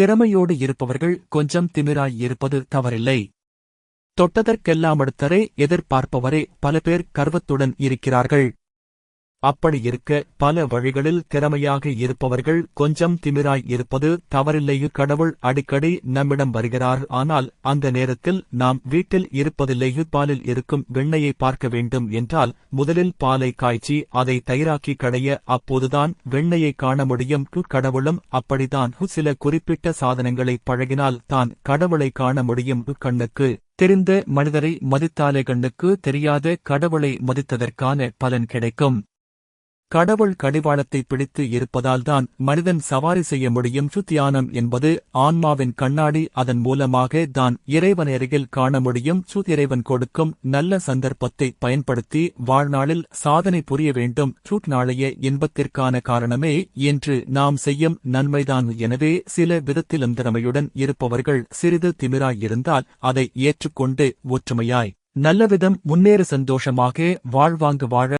திறமையோடு இருப்பவர்கள் கொஞ்சம் திமிராய் இருப்பது தவறில்லை. தொட்டதற்கெல்லாமடுத்தரை எதிர்பார்ப்பவரே பல பேர் கர்வத்துடன் இருக்கிறார்கள். அப்படி இருக்க பல வழிகளில் திறமையாக இருப்பவர்கள் கொஞ்சம் திமிராய் இருப்பது தவறில்லையு கடவுள் அடிக்கடி நம்மிடம் வருகிறார். ஆனால் அந்த நேரத்தில் நாம் வீட்டில் இருப்பதில்லையு பாலில் இருக்கும் வெண்ணையை பார்க்க வேண்டும் என்றால் முதலில் பாலை காய்ச்சி அதை தயிராக்கி கடைய அப்போதுதான் வெண்ணையை காண முடியும். கடவுளும் அப்படித்தான். ஹு சில குறிப்பிட்ட சாதனங்களை பழகினால் தான் கடவுளை காண முடியும். கண்ணுக்கு தெரிந்த மனிதரை மதித்தாலே கண்ணுக்கு தெரியாத கடவுளை மதித்ததற்கான பலன் கிடைக்கும். கடவுள் கடிவாளத்தை பிடித்து இருப்பதால்தான் மனிதன் சவாரி செய்ய முடியும். சுத்தியானம் என்பது ஆன்மாவின் கண்ணாடி. அதன் மூலமாக தான் இறைவன் அருகில் காண முடியும். சுத்திறைவன் கொடுக்கும் நல்ல சந்தர்ப்பத்தை பயன்படுத்தி வாழ்நாளில் சாதனை புரிய வேண்டும். சூட் நாளைய இன்பத்திற்கான காரணமே என்று நாம் செய்யும் நன்மைதான். எனவே சில விதத்திலும் திறமையுடன் இருப்பவர்கள் சிறிது திமிராயிருந்தால் அதை ஏற்றுக்கொண்டு ஒற்றுமையாய் நல்லவிதம் முன்னேற சந்தோஷமாக வாழ்வாங்கு வாழ